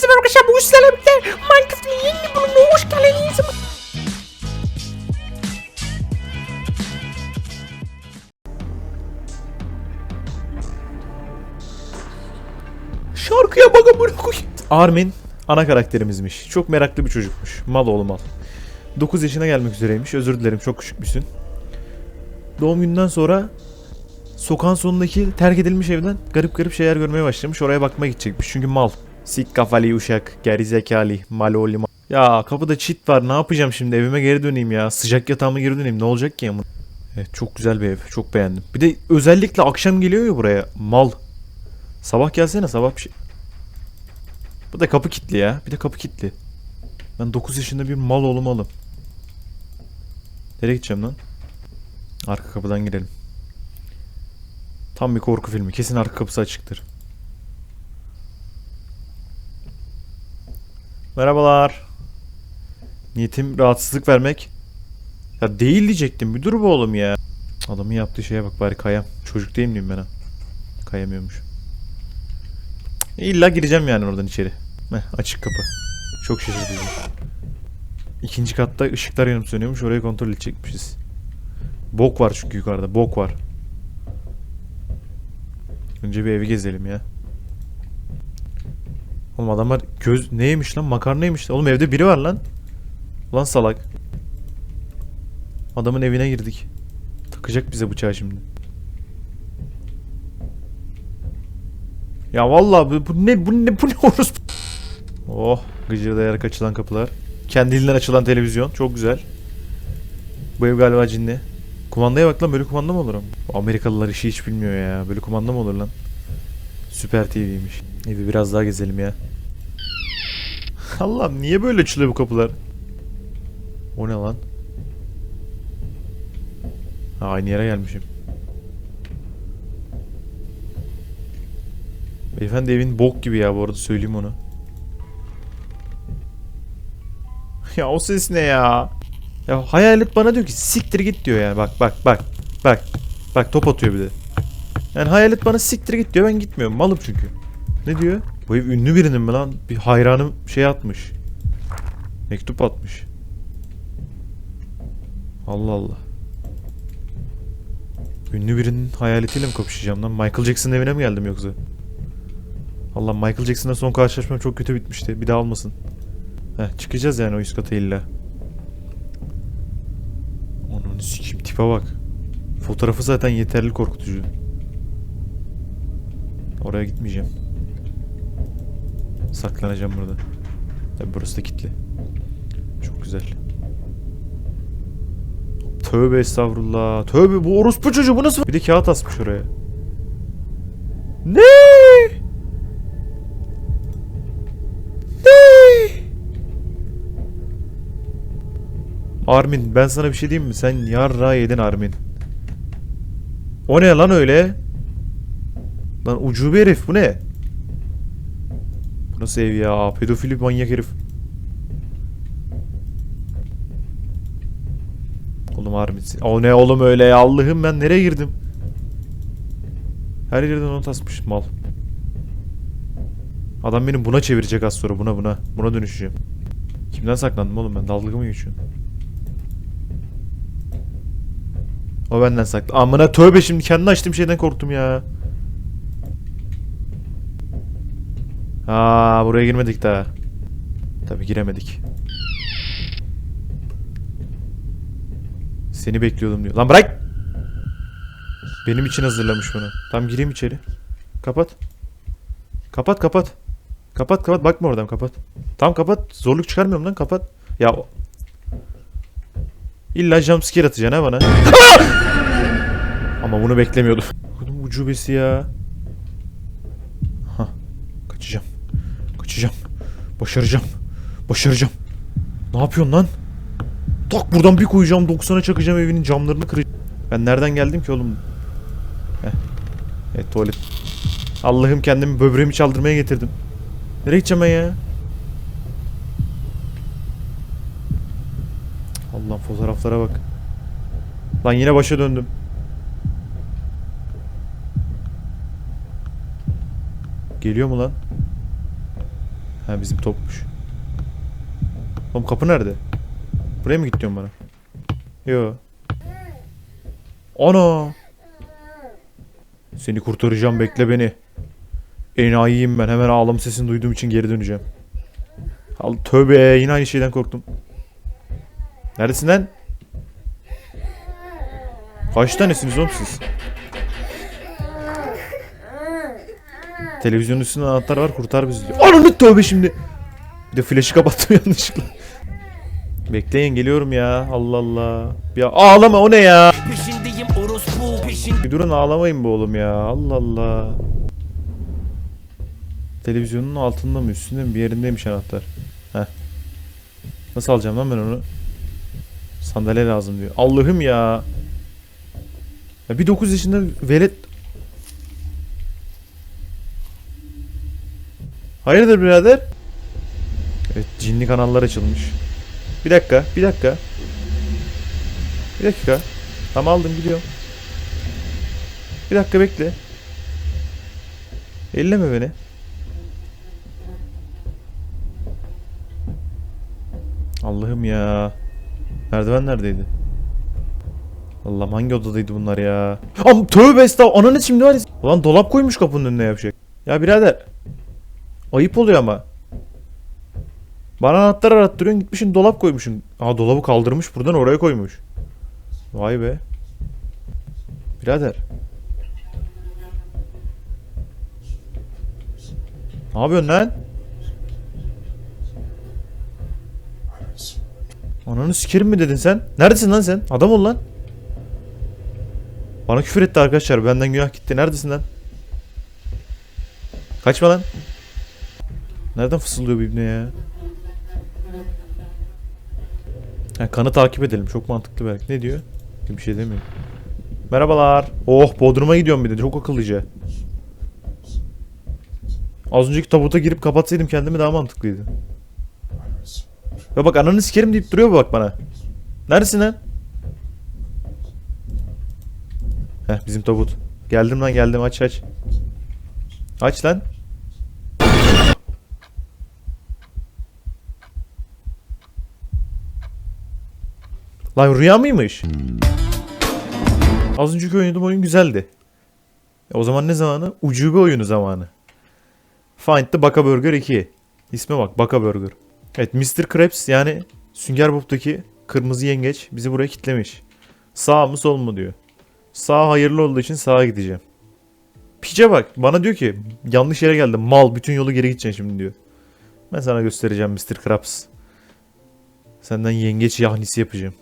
Herkese merhaba arkadaşlar. Bu sizlerle birlikte Minecraft'ın yeni bölümüne hoş geldiniz. Şarkıya bak amına koyayım. Armin ana karakterimizmiş. Çok meraklı bir çocukmuş. Mal oğlu mal. 9 yaşına gelmek üzereymiş. Özür dilerim çok küçükmüşsün. Doğum gününden sonra sokağın sonundaki terk edilmiş evden garip garip şeyler görmeye başlamış. Oraya bakmaya gidecekmiş. Çünkü mal. Sik kafalı uşak, gerizekalı, maloli mal. Ya kapıda çit var. Ne yapacağım şimdi? Evime geri döneyim ya. Sıcak yatağıma geri döneyim. Ne olacak ki ama? Evet çok güzel bir ev. Çok beğendim. Bir de özellikle akşam geliyor ya buraya. Mal. Sabah gelsene sabah bir şey. Bu da kapı kilitli ya. Bir de kapı kilitli. Ben 9 yaşında bir mal oğlu malım. Nereye gideceğim lan? Arka kapıdan girelim. Tam bir korku filmi. Kesin arka kapısı açıktır. Merhabalar. Niyetim rahatsızlık vermek. Ya değil diyecektim. Müdür bu oğlum ya. Adamın yaptığı şeye bak bari kayam. Çocuk değil miyim ben ha? Kayamıyormuş. İlla gireceğim yani oradan içeri. Heh, açık kapı. Çok şaşırtıcı. İkinci katta ışıklar yanıp sönüyormuş. Orayı kontrol edecekmişiz. Bok var çünkü yukarıda. Bok var. Önce bir evi gezelim ya. Oğlum adamlar göz neymiş lan? Makarnaymış. Oğlum evde biri var lan. Ulan salak. Adamın evine girdik. Takacak bize bıçağı şimdi. Ya vallahi bu, bu ne bu ne bu ne orospu. Oh gıcırdayarak açılan kapılar. Kendiliğinden açılan televizyon çok güzel. Bu ev galiba cinli. Kumandaya bak lan böyle kumanda mı olur ama? Amerikalılar işi hiç bilmiyor ya. Böyle kumanda mı olur lan? Süper TV'ymiş. Evi biraz daha gezelim ya. Allah'ım niye böyle açılıyor bu kapılar? O ne lan? Ha, aynı yere gelmişim. Beyefendi evin bok gibi ya bu arada söyleyeyim onu. ya o ses ne ya? Ya hayalet bana diyor ki siktir git diyor yani bak bak bak bak bak top atıyor bir de. Yani hayalet bana siktir git diyor ben gitmiyorum malım çünkü. Ne diyor? Bu ev ünlü birinin mi lan? Bir hayranım şey atmış. Mektup atmış. Allah Allah. Ünlü birinin hayaletiyle mi kapışacağım lan? Michael Jackson'ın evine mi geldim yoksa? Allah Michael Jackson'la son karşılaşmam çok kötü bitmişti. Bir daha olmasın. Heh, çıkacağız yani o üst kata illa. Onun sikim tipe bak. Fotoğrafı zaten yeterli korkutucu. Oraya gitmeyeceğim. Saklanacağım burada. Tabi burası da kilitli. Çok güzel. Tövbe estağfurullah. Tövbe bu orospu çocuğu bu nasıl? Bir de kağıt asmış oraya. Ne? Armin ben sana bir şey diyeyim mi? Sen yarra yedin Armin. O ne lan öyle? Lan ucube herif bu ne? Nasıl ev ya? Pedofili manyak herif. Oğlum Armin. O ne oğlum öyle ya? Allah'ım ben nereye girdim? Her yerden not asmış mal. Adam beni buna çevirecek az sonra buna buna. Buna dönüşeceğim. Kimden saklandım oğlum ben? Dalga mı geçiyorsun? O benden saklı. Amına tövbe şimdi kendi açtığım şeyden korktum ya. Aa buraya girmedik daha. Tabii giremedik. Seni bekliyordum diyor. Lan bırak! Benim için hazırlamış bunu. Tam gireyim içeri. Kapat. Kapat kapat. Kapat kapat bakma oradan kapat. Tam kapat. Zorluk çıkarmıyorum lan kapat. Ya İlla jumpscare atacaksın ha bana. Ama bunu beklemiyordum. Kodum ucubesi ya. Ha, kaçacağım. Kaçacağım. Başaracağım. Başaracağım. Ne yapıyorsun lan? Tak buradan bir koyacağım 90'a çakacağım evinin camlarını kıracağım. Ben nereden geldim ki oğlum? Heh. Evet tuvalet. Allah'ım kendimi böbreğimi çaldırmaya getirdim. Nereye gideceğim ya? Allah'ım fotoğraflara bak. Lan yine başa döndüm. Geliyor mu lan? Ha bizim topmuş. Oğlum kapı nerede? Buraya mı gidiyorsun bana? Yo. Ana! Seni kurtaracağım bekle beni. Enayiyim ben hemen ağlama sesini duyduğum için geri döneceğim. Al tövbe yine aynı şeyden korktum. Neredesin lan? Kaç tanesiniz oğlum siz? Televizyonun üstünde anahtar var kurtar bizi diyor. Ananı tövbe şimdi. Bir de flaşı kapattım yanlışlıkla. Bekleyin geliyorum ya. Allah Allah. Ya ağlama o ne ya? Peşindeyim orospu peşin Bir durun ağlamayın be oğlum ya. Allah Allah. Televizyonun altında mı üstünde mi bir yerindeymiş anahtar. Heh. Nasıl alacağım lan ben onu? Sandalye lazım diyor. Allah'ım ya. ya bir 9 yaşında velet... Hayırdır birader? Evet cinli kanallar açılmış. Bir dakika, bir dakika. Bir dakika. Tamam aldım gidiyorum. Bir dakika bekle. Elleme beni. Allah'ım ya. Merdiven neredeydi? Allah'ım hangi odadaydı bunlar ya? Am tövbe estağfurullah. Ananı şimdi var ya. Ulan dolap koymuş kapının önüne yapacak. Ya birader. Ayıp oluyor ama. Bana anahtar arattırıyorsun gitmişsin dolap koymuşsun. Aa dolabı kaldırmış buradan oraya koymuş. Vay be. Birader. Ne yapıyorsun lan? Ananı sikerim mi dedin sen? Neredesin lan sen? Adam ol lan. Bana küfür etti arkadaşlar. Benden günah gitti. Neredesin lan? Kaçma lan. Nereden fısıldıyor bu ya? Ha, kanı takip edelim. Çok mantıklı belki. Ne diyor? Bir şey demiyor. Merhabalar. Oh Bodrum'a gidiyorum bir de. Çok akıllıca. Az önceki tabuta girip kapatsaydım kendimi daha mantıklıydı. Ya bak ananı sikerim deyip duruyor bak bana. Neredesin lan? Heh bizim tabut. Geldim lan geldim aç aç. Aç lan. Lan rüya mıymış? Az önceki oynadığım oyun güzeldi. E, o zaman ne zamanı? Ucube oyunu zamanı. Find the Baka Burger 2. İsme bak Baka Burger. Evet Mr. Krabs yani Sünger Bob'taki kırmızı yengeç bizi buraya kitlemiş. Sağ mı sol mu diyor. Sağ hayırlı olduğu için sağa gideceğim. Piçe bak bana diyor ki yanlış yere geldim mal bütün yolu geri gideceksin şimdi diyor. Ben sana göstereceğim Mr. Krabs. Senden yengeç yahnisi yapacağım.